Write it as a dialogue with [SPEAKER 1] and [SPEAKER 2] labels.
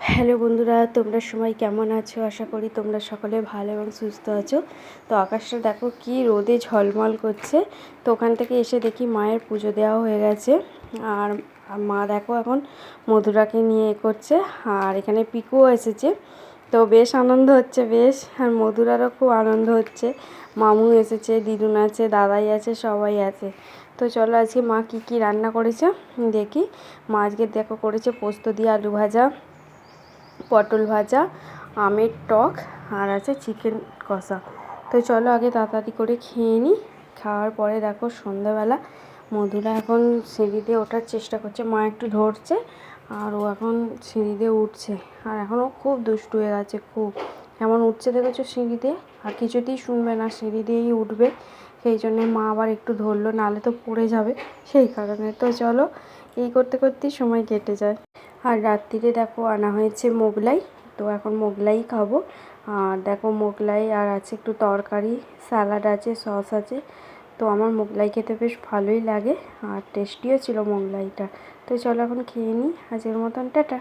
[SPEAKER 1] Hello বন্ধুরা, তোমরা সবাই কেমন আছো? আশা করি তোমরা সকলে ভালো এবং সুস্থ আছো। তো আকাশটা দেখো কি রোদে ঝলমল করছে। তো ওখান থেকে এসে দেখি মায়ের পুজো দেওয়া হয়ে গেছে। আর মা দেখো এখন মধুরাকে নিয়ে এ করছে, আর এখানে পিকুও এসেছে। তো বেশ আনন্দ হচ্ছে, বেশ। আর মধুরারও খুব আনন্দ হচ্ছে। মামু এসেছে, দিদুন আছে, দাদাই আছে, সবাই আছে। তো চলো আজকে মা কি কি রান্না করেছে? দেখি। মা আজকে দেখো করেছে পোস্ত দিয়ে আলু ভাজা। পটল ভাজা, আমের টক, আর আছে চিকেন কষা। তো চলো আগে তাড়াতাড়ি করে খেয়ে নিই খাওয়ার পরে দেখো সন্ধ্যাবেলা মধুরা এখন সিঁড়ি দিয়ে ওঠার চেষ্টা করছে। মা একটু ধরছে আর ও এখন সিঁড়ি দিয়ে উঠছে। আর এখনও খুব দুষ্টু হয়ে গেছে, খুব। এমন উঠছে দেখেছ সিঁড়ি দিয়ে আর কিছুতেই শুনবে না, সিঁড়ি দিয়েই উঠবে। সেই জন্যে মা আবার একটু ধরলো নালে তো পড়ে যাবে। সেই কারণে। তো চলো এই করতে করতেই সময় কেটে যায়। আর রাত্রিরে দেখো আনা হয়েছে মোগলাই, তো এখন মোগলাই খাব। আর দেখো মোগলাই আর আছে একটু তরকারি, স্যালাড আছে, সস আছে, তো আমার মোগলাই খেতে বেশ ভালোই লাগে আর টেস্টিও ছিল মোগলাইটা। তো চলো এখন খেয়ে নিই, আজকের মতন, টাটা।